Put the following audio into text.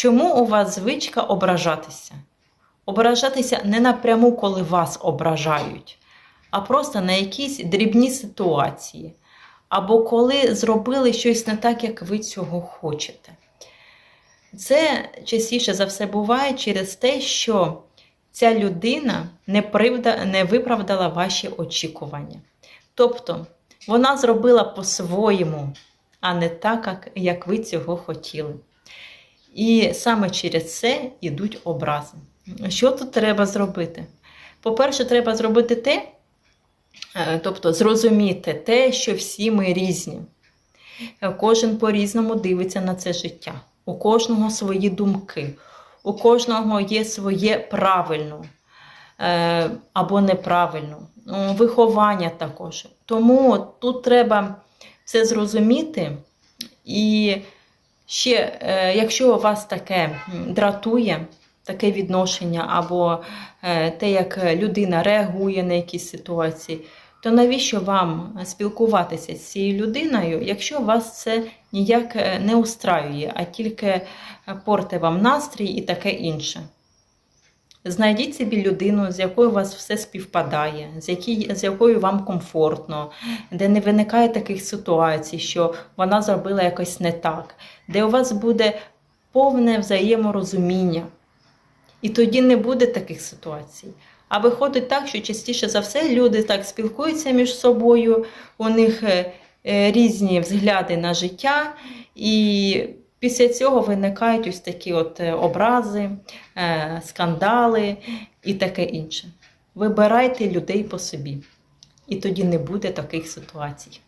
Чому у вас звичка ображатися? Ображатися не напряму, коли вас ображають, а просто на якісь дрібні ситуації. Або коли зробили щось не так, як ви цього хочете. Це частіше за все буває через те, що ця людина не, привда, не виправдала ваші очікування. Тобто вона зробила по-своєму, а не так, як, ви цього хотіли. І саме через це йдуть образи. Що тут треба зробити? По-перше, треба зробити те, е, тобто зрозуміти те, що всі ми різні. Кожен по-різному дивиться на це життя. У кожного свої думки, у кожного є своє правильно е, або неправильно, Ну, виховання також. Тому тут треба це зрозуміти. І ще, е, якщо вас таке дратує, таке відношення, або е, те, як людина реагує на якісь ситуації, то навіщо вам спілкуватися з цією людиною, якщо вас це ніяк е, не устраює, а тільки порте вам настрій і таке інше? Знайдіть собі людину, з якою у вас все співпадає, з, якій, з якою вам комфортно, де не виникає таких ситуацій, що вона зробила якось не так, де у вас буде повне взаєморозуміння. І тоді не буде таких ситуацій. А виходить так, що частіше за все люди так спілкуються між собою, у них е, е, різні взгляди на життя, і після цього виникають ось такі от е, образи, е, скандали і таке інше. Вибирайте людей по собі, і тоді не буде таких ситуацій.